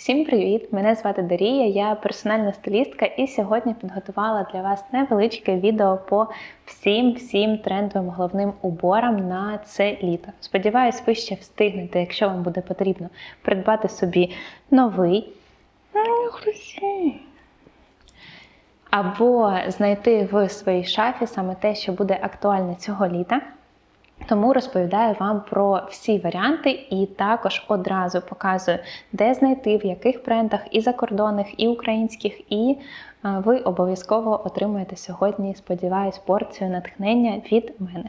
Всім привіт! Мене звати Дарія, я персональна стилістка, і сьогодні підготувала для вас невеличке відео по всім всім трендовим головним уборам на це літо. Сподіваюсь, ви ще встигнете, якщо вам буде потрібно, придбати собі новий. Або знайти в своїй шафі саме те, що буде актуальне цього літа. Тому розповідаю вам про всі варіанти і також одразу показую, де знайти, в яких брендах і закордонних, і українських, і е, ви обов'язково отримаєте сьогодні, сподіваюсь, порцію натхнення від мене.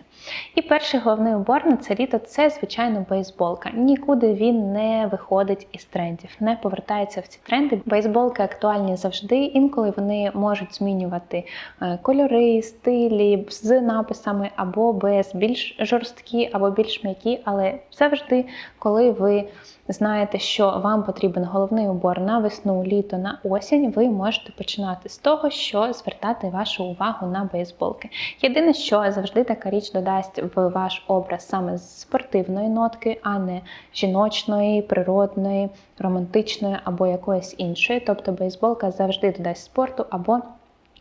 І перший головний убор на це літо це, звичайно, бейсболка. Нікуди він не виходить із трендів, не повертається в ці тренди. Бейсболки актуальні завжди, інколи вони можуть змінювати е, кольори, стилі з написами або без більш жорсткі, або більш м'які, але завжди, коли ви знаєте, що вам потрібен головний убор на весну, літо, на осінь, ви можете починати з того, що звертати вашу увагу на бейсболки. Єдине, що завжди така річ додасть в ваш образ саме з спортивної нотки, а не жіночної, природної, романтичної або якоїсь іншої. Тобто бейсболка завжди додасть спорту або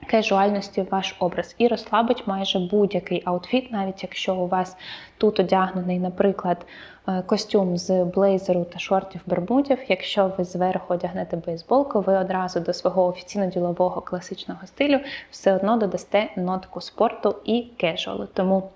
Кежуальності ваш образ і розслабить майже будь-який аутфіт, навіть якщо у вас тут одягнений, наприклад, е, костюм з блейзеру та шортів бермудів. Якщо ви зверху одягнете бейсболку, ви одразу до свого офіційно-ділового класичного стилю все одно додасте нотку спорту і кежуалу. Тому,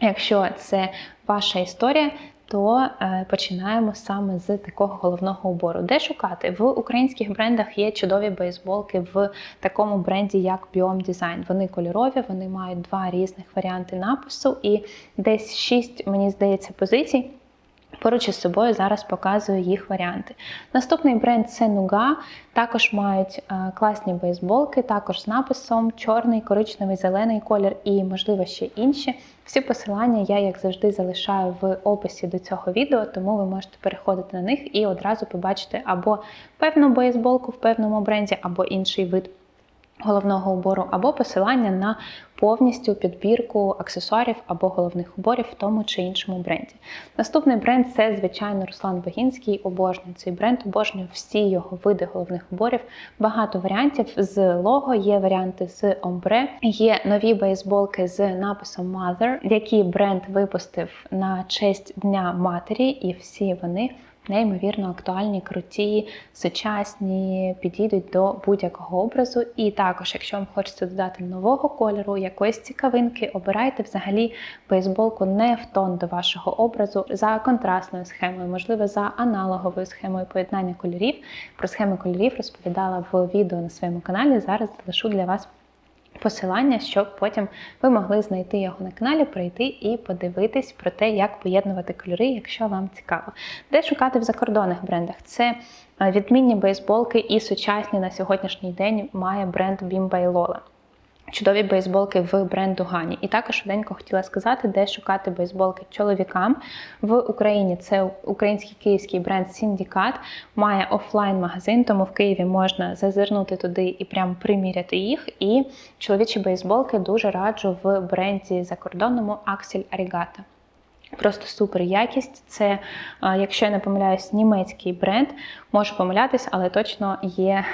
якщо це ваша історія, то е, починаємо саме з такого головного убору. Де шукати? В українських брендах є чудові бейсболки в такому бренді, як Biome Design. Вони кольорові, вони мають два різних варіанти напису і десь шість, мені здається, позицій. Поруч із собою зараз показую їх варіанти. Наступний бренд це Nuga. Також мають е, класні бейсболки, також з написом чорний, коричневий, зелений колір і, можливо, ще інші. Всі посилання я, як завжди, залишаю в описі до цього відео, тому ви можете переходити на них і одразу побачити або певну бейсболку в певному бренді, або інший вид головного убору, або посилання на повністю підбірку аксесуарів або головних уборів в тому чи іншому бренді. Наступний бренд це, звичайно, Руслан Багінський. Обожнюю цей бренд, обожнюю всі його види головних уборів. Багато варіантів з лого, є варіанти з омбре, є нові бейсболки з написом Mother, які бренд випустив на честь Дня Матері, і всі вони неймовірно актуальні, круті, сучасні, підійдуть до будь-якого образу. І також, якщо вам хочеться додати нового кольору, якоїсь цікавинки, обирайте взагалі бейсболку не в тон до вашого образу за контрастною схемою, можливо, за аналоговою схемою поєднання кольорів. Про схеми кольорів розповідала в відео на своєму каналі. Зараз залишу для вас посилання, щоб потім ви могли знайти його на каналі, прийти і подивитись про те, як поєднувати кольори, якщо вам цікаво. Де шукати в закордонних брендах? Це е, відмінні бейсболки і сучасні на сьогоднішній день має бренд Bimba Lola. Чудові бейсболки в бренду Гані. І також швиденько хотіла сказати, де шукати бейсболки чоловікам. В Україні це український київський бренд Сіндікат, має офлайн-магазин, тому в Києві можна зазирнути туди і прям приміряти їх. І чоловічі бейсболки дуже раджу в бренді закордонному Аксель Arigata. Просто супер якість. Це, якщо я не помиляюсь, німецький бренд. Можу помилятись, але точно є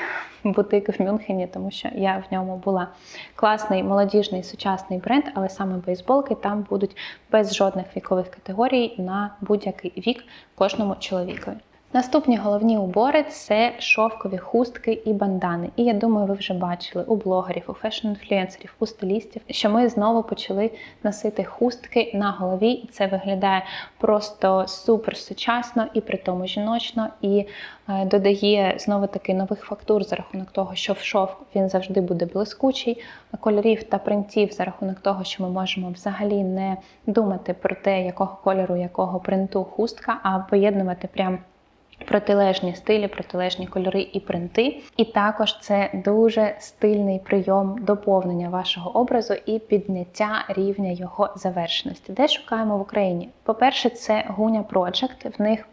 бутик в Мюнхені, тому що я в ньому була. Класний молодіжний сучасний бренд, але саме бейсболки там будуть без жодних вікових категорій на будь-який вік кожному чоловікові. Наступні головні убори це шовкові хустки і бандани. І я думаю, ви вже бачили у блогерів, у фешн-інфлюенсерів, у стилістів, що ми знову почали носити хустки на голові, і це виглядає просто супер сучасно і при тому жіночно, і е, додає знову таки нових фактур за рахунок того, що в шов він завжди буде блискучий, кольорів та принтів за рахунок того, що ми можемо взагалі не думати про те, якого кольору, якого принту хустка, а поєднувати прям. Протилежні стилі, протилежні кольори і принти. І також це дуже стильний прийом доповнення вашого образу і підняття рівня його завершеності. Де шукаємо в Україні? По-перше, це Гуня Project. В них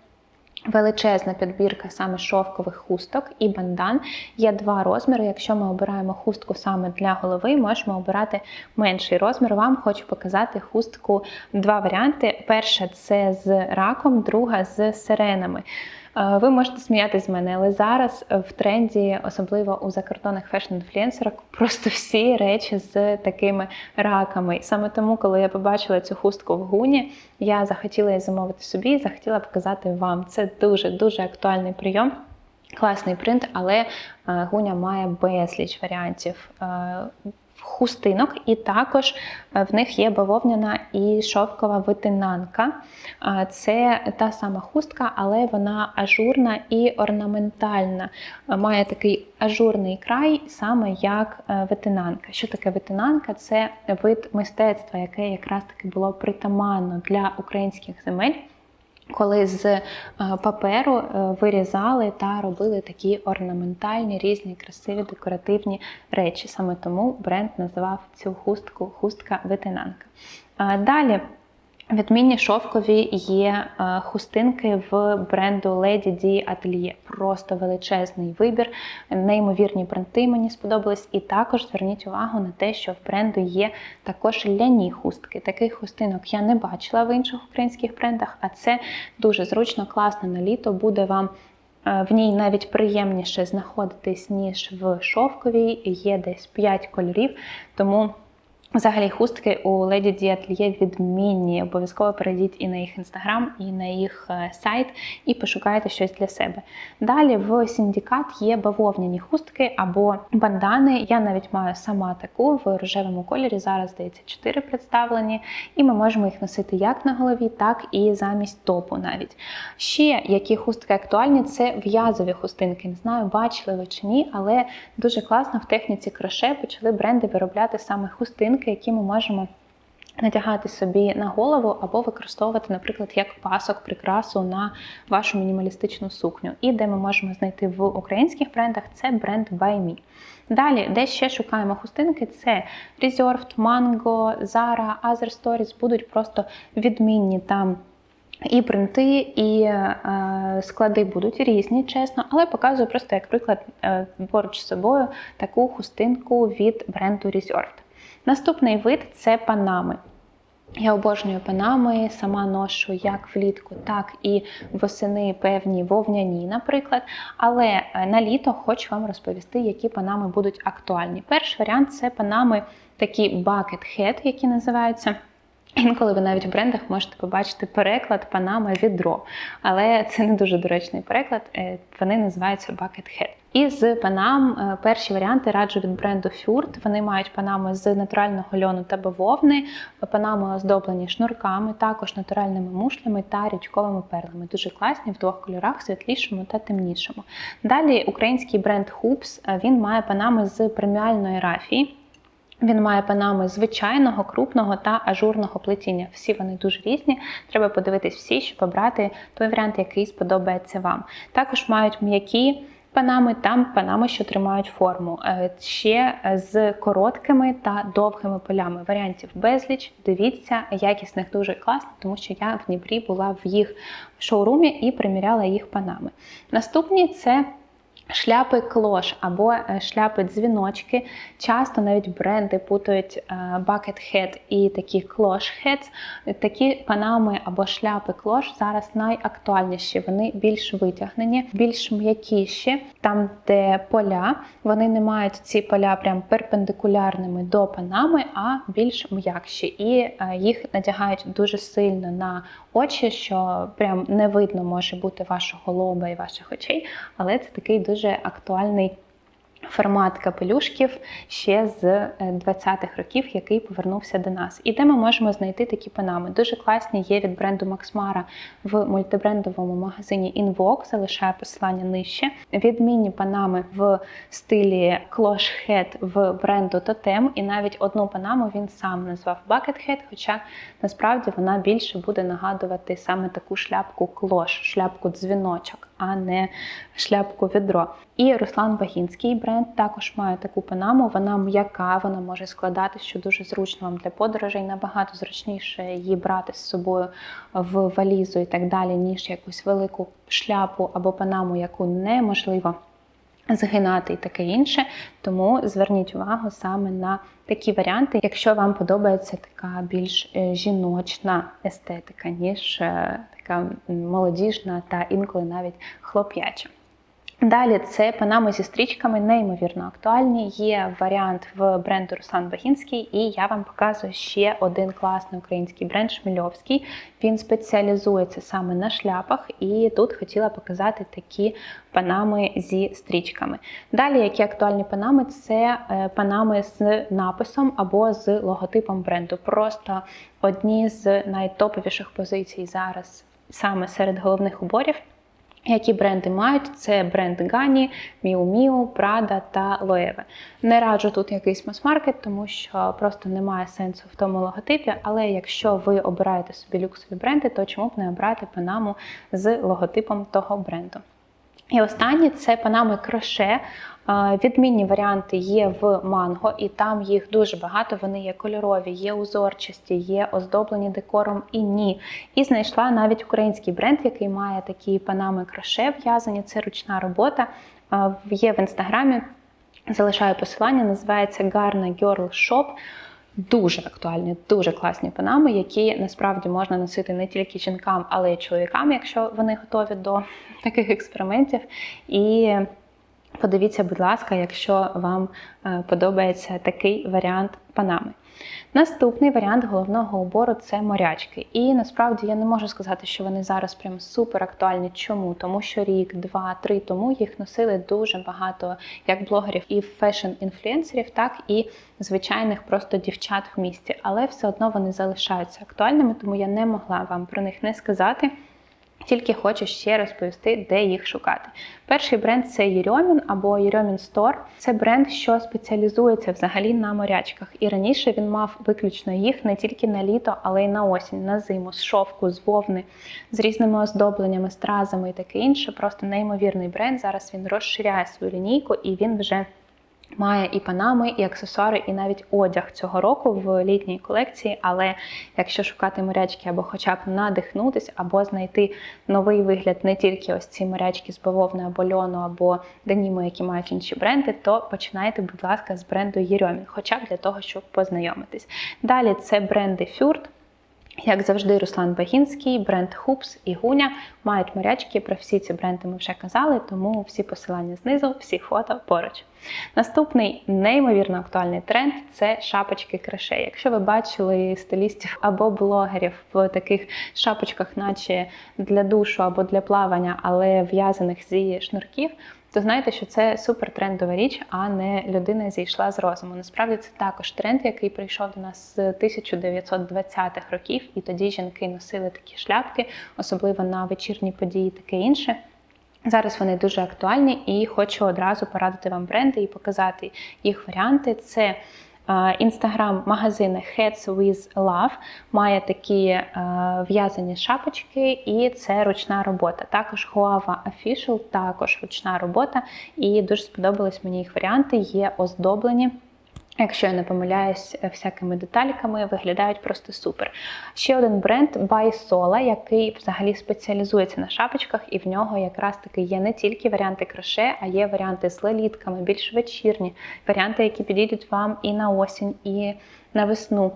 Величезна підбірка саме шовкових хусток і бандан. Є два розміри. Якщо ми обираємо хустку саме для голови, можемо обирати менший розмір. Вам хочу показати хустку два варіанти. Перша це з раком, друга з сиренами. Е, Ви можете сміятися з мене, але зараз в тренді, особливо у закордонних фешн-інфлюенсерах, просто всі речі з такими раками. І саме тому, коли я побачила цю хустку в гуні, я захотіла її замовити собі і захотіла показати вам. Це дуже дуже актуальний прийом. Класний принт, але е, гуня має безліч варіантів е, хустинок, і також е, в них є бавовняна і шовкова витинанка. Це та сама хустка, але вона ажурна і орнаментальна. Має такий ажурний край, саме як е, витинанка. Що таке витинанка? Це вид мистецтва, яке якраз таки було притаманно для українських земель коли з е, паперу е, вирізали та робили такі орнаментальні, різні, красиві, декоративні речі. Саме тому бренд називав цю хустку хустка витинанка. Е, Далі. Відмінні шовкові є е, хустинки в бренду Lady D Atelier. Просто величезний вибір, неймовірні принти мені сподобались. І також зверніть увагу на те, що в бренду є також ляні хустки. Таких хустинок я не бачила в інших українських брендах, а це дуже зручно, класно на літо. Буде вам е, в ній навіть приємніше знаходитись, ніж в шовковій. Є десь 5 кольорів, тому. Взагалі, хустки у D Atelier відмінні. Обов'язково перейдіть і на їх інстаграм, і на їх е, сайт, і пошукайте щось для себе. Далі в Сіндікат є бавовняні хустки або бандани. Я навіть маю сама таку в рожевому кольорі. Зараз здається 4 представлені, і ми можемо їх носити як на голові, так і замість топу навіть. Ще які хустки актуальні, це в'язові хустинки. Не знаю, бачили ви чи ні, але дуже класно в техніці кроше почали бренди виробляти саме хустинки, які ми можемо надягати собі на голову або використовувати, наприклад, як пасок, прикрасу на вашу мінімалістичну сукню. І де ми можемо знайти в українських брендах, це бренд By Далі, де ще шукаємо хустинки, це Reserved, Mango, Zara, Other Stories будуть просто відмінні там. І принти, і е, склади будуть різні, чесно, але показую просто як приклад е, поруч з собою таку хустинку від бренду Reserved. Наступний вид це панами. Я обожнюю панами, сама ношу як влітку, так і восени певні вовняні, наприклад. Але е, на літо хочу вам розповісти, які панами будуть актуальні. Перший варіант це панами такі bucket head, які називаються. Інколи ви навіть в брендах можете побачити переклад панама відро, але це не дуже доречний переклад. е, Вони називаються bucket head. І з панам е, перші варіанти раджу від бренду Фюрт. Вони мають панами з натурального льону та бавовни, панами оздоблені шнурками, також натуральними мушлями та річковими перлами. Дуже класні в двох кольорах світлішому та темнішому. Далі український бренд Hoops, е, він має панами з преміальної рафії. Він має панами звичайного, крупного та ажурного плетіння. Всі вони дуже різні. Треба подивитись всі, щоб обрати той варіант, який сподобається вам. Також мають м'які панами, там панами, що тримають форму. Е, Ще з короткими та довгими полями. Варіантів безліч. Дивіться, якісних дуже класно, тому що я в Дніпрі була в їх шоурумі і приміряла їх панами. Наступні це. Шляпи клош або е, шляпи дзвіночки. Часто навіть бренди путають е, bucket head і такі клош heads. Такі панами або шляпи клош зараз найактуальніші. Вони більш витягнені, більш м'якіші. Там, де поля, вони не мають ці поля прям перпендикулярними до панами, а більш м'якші. І е, їх надягають дуже сильно на очі, що прям не видно може бути вашого лоба і ваших очей, але це такий дуже актуальний формат капелюшків ще з е, 20-х років, який повернувся до нас. І де ми можемо знайти такі панами. Дуже класні є від бренду Max Mara в мультибрендовому магазині Invox, залишаю посилання нижче. Відмінні панами в стилі Cloche Head в бренду Totem, і навіть одну панаму він сам назвав Bucket Head, хоча насправді вона більше буде нагадувати саме таку шляпку клош, шляпку дзвіночок, а не шляпку відро. І Руслан Вагінський бренд також має таку панаму. Вона м'яка, вона може складатися, що дуже зручно вам для подорожей. Набагато зручніше її брати з собою в валізу і так далі, ніж якусь велику шляпу або панаму, яку неможливо згинати і таке інше. Тому зверніть увагу саме на такі варіанти, якщо вам подобається така більш е, жіночна естетика, ніж е, така молодіжна та інколи навіть хлоп'яча. Далі це панами зі стрічками, неймовірно актуальні. Є варіант в бренду Руслан Багінський, і я вам показую ще один класний український бренд Шмельовський. Він спеціалізується саме на шляпах, і тут хотіла показати такі панами зі стрічками. Далі, які актуальні панами, це е, панами з написом або з логотипом бренду. Просто одні з найтоповіших позицій зараз саме серед головних уборів. Які бренди мають? Це бренд Гані, Miu Miu, Prada та Loewe. Не раджу тут якийсь мас-маркет, тому що просто немає сенсу в тому логотипі. Але якщо ви обираєте собі люксові бренди, то чому б не обрати панаму з логотипом того бренду? І останнє це панами кроше. Відмінні варіанти є в манго, і там їх дуже багато. Вони є кольорові, є узорчасті, є оздоблені декором і ні. І знайшла навіть український бренд, який має такі панами кроше в'язані. Це ручна робота. Є в інстаграмі. Залишаю посилання, називається Гарна Girl Shop. Дуже актуальні, дуже класні панами, які насправді можна носити не тільки жінкам, але й чоловікам, якщо вони готові до таких експериментів. І подивіться, будь ласка, якщо вам е, подобається такий варіант панами. Наступний варіант головного убору це морячки. І насправді я не можу сказати, що вони зараз прям супер актуальні. Чому? Тому що рік, два, три тому їх носили дуже багато як блогерів і фешн-інфлюенсерів, так і звичайних просто дівчат в місті. Але все одно вони залишаються актуальними, тому я не могла вам про них не сказати. Тільки хочу ще розповісти, де їх шукати. Перший бренд це Єрьомін або Єрьомін Стор. Це бренд, що спеціалізується взагалі на морячках. І раніше він мав виключно їх не тільки на літо, але й на осінь, на зиму, з шовку, з вовни, з різними оздобленнями, стразами і таке інше. Просто неймовірний бренд. Зараз він розширяє свою лінійку і він вже. Має і панами, і аксесуари, і навіть одяг цього року в літній колекції. Але якщо шукати морячки або хоча б надихнутись, або знайти новий вигляд не тільки ось ці морячки з бавовни або льону, або деніму, які мають інші бренди, то починайте, будь ласка, з бренду Єрьомін, хоча б для того, щоб познайомитись. Далі це бренди Фюрт. Як завжди, Руслан Багінський, бренд Hoops і Гуня мають морячки. Про всі ці бренди ми вже казали, тому всі посилання знизу, всі фото поруч. Наступний неймовірно актуальний тренд це шапочки краше. Якщо ви бачили стилістів або блогерів в таких шапочках, наче для душу або для плавання, але в'язаних зі шнурків то знаєте, що це супер трендова річ, а не людина зійшла з розуму. Насправді це також тренд, який прийшов до нас з 1920-х років, і тоді жінки носили такі шляпки, особливо на вечірні події, таке інше. Зараз вони дуже актуальні і хочу одразу порадити вам бренди і показати їх варіанти. Це Інстаграм-магазини Heads with Love має такі е, в'язані шапочки, і це ручна робота. Також Huawei Official, також ручна робота, і дуже сподобались мені їх варіанти, є оздоблені. Якщо я не помиляюсь е, всякими детальками, виглядають просто супер. Ще один бренд Байсола, який взагалі спеціалізується на шапочках, і в нього якраз таки є не тільки варіанти кроше, а є варіанти з лелітками, більш вечірні, варіанти, які підійдуть вам і на осінь, і на весну.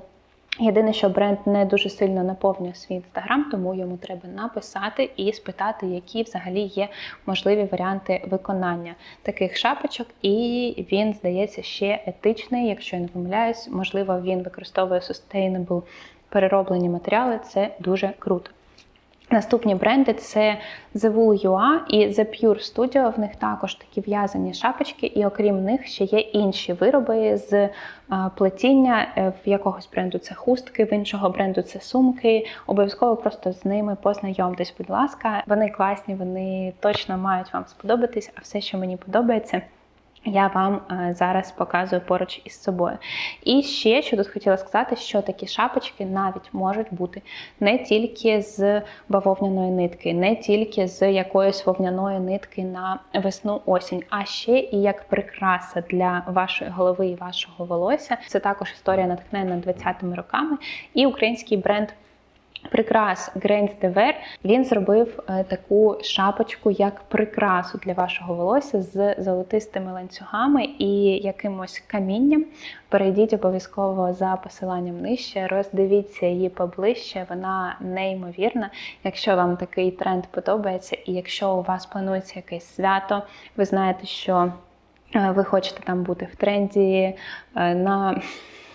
Єдине, що бренд не дуже сильно наповнює свій інстаграм, тому йому треба написати і спитати, які взагалі є можливі варіанти виконання таких шапочок. І він, здається, ще етичний, якщо я не помиляюсь, можливо, він використовує sustainable перероблені матеріали. Це дуже круто. Наступні бренди це The Wool UA і The Pure Studio. В них також такі в'язані шапочки, і окрім них ще є інші вироби з плетіння. Е, в якогось бренду це хустки, в іншого бренду це сумки. Обов'язково просто з ними познайомтесь, будь ласка. Вони класні, вони точно мають вам сподобатись, а все, що мені подобається. Я вам е, зараз показую поруч із собою. І ще, що тут хотіла сказати, що такі шапочки навіть можуть бути не тільки з бавовняної нитки, не тільки з якоїсь вовняної нитки на весну-осінь, а ще і як прикраса для вашої голови і вашого волосся. Це також історія натхнена 20-ми роками. І український бренд Прикрас Грейнс Девер він зробив е, таку шапочку як прикрасу для вашого волосся з золотистими ланцюгами і якимось камінням. Перейдіть обов'язково за посиланням нижче, роздивіться її поближче, вона неймовірна. Якщо вам такий тренд подобається, і якщо у вас планується якесь свято, ви знаєте, що е, ви хочете там бути в тренді е, на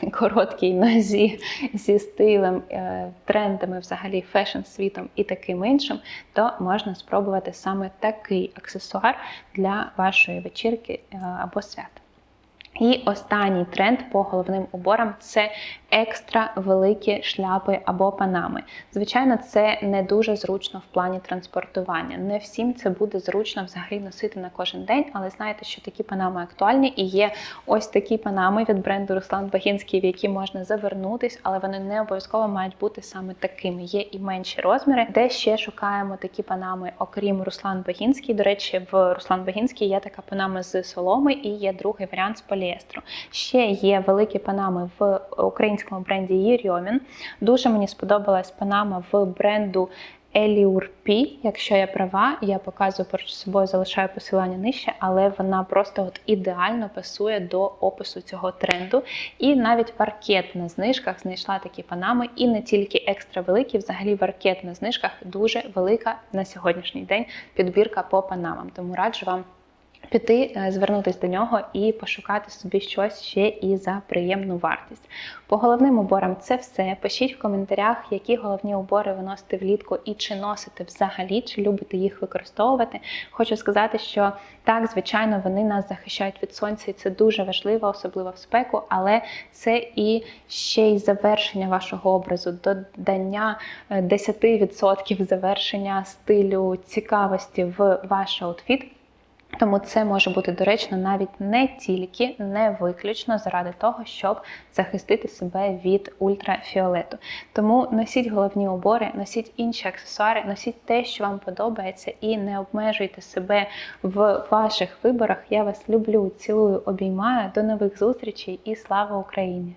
короткій нозі зі стилем, е, трендами, взагалі фешн-світом і таким іншим, то можна спробувати саме такий аксесуар для вашої вечірки е, або свята. І останній тренд по головним уборам це екстра великі шляпи або панами. Звичайно, це не дуже зручно в плані транспортування. Не всім це буде зручно взагалі носити на кожен день, але знаєте, що такі панами актуальні і є ось такі панами від бренду Руслан Багінський, в які можна завернутись, але вони не обов'язково мають бути саме такими. Є і менші розміри. Де ще шукаємо такі панами, окрім Руслан Багінський. До речі, в Руслан Багінський є така панама з соломи і є другий варіант з поліестру. Ще є великі панами в українському бренді Єрьомін. Дуже мені сподобалась панама в бренду Еліурпі. Якщо я права, я показую перед собою, залишаю посилання нижче, але вона просто от ідеально пасує до опису цього тренду. І навіть паркет на знижках знайшла такі панами, і не тільки екстра великі, взагалі паркет на знижках дуже велика на сьогоднішній день підбірка по панамам. Тому раджу вам. Піти, е, звернутися до нього і пошукати собі щось ще і за приємну вартість. По головним уборам це все. Пишіть в коментарях, які головні убори ви носите влітку і чи носите взагалі, чи любите їх використовувати. Хочу сказати, що так, звичайно, вони нас захищають від сонця, і це дуже важливо, особливо в спеку, але це і ще й завершення вашого образу, додання е, 10% завершення стилю цікавості в ваш аутфіт. Тому це може бути доречно навіть не тільки, не виключно заради того, щоб захистити себе від ультрафіолету. Тому носіть головні убори, носіть інші аксесуари, носіть те, що вам подобається, і не обмежуйте себе в ваших виборах. Я вас люблю, цілую, обіймаю. До нових зустрічей і слава Україні!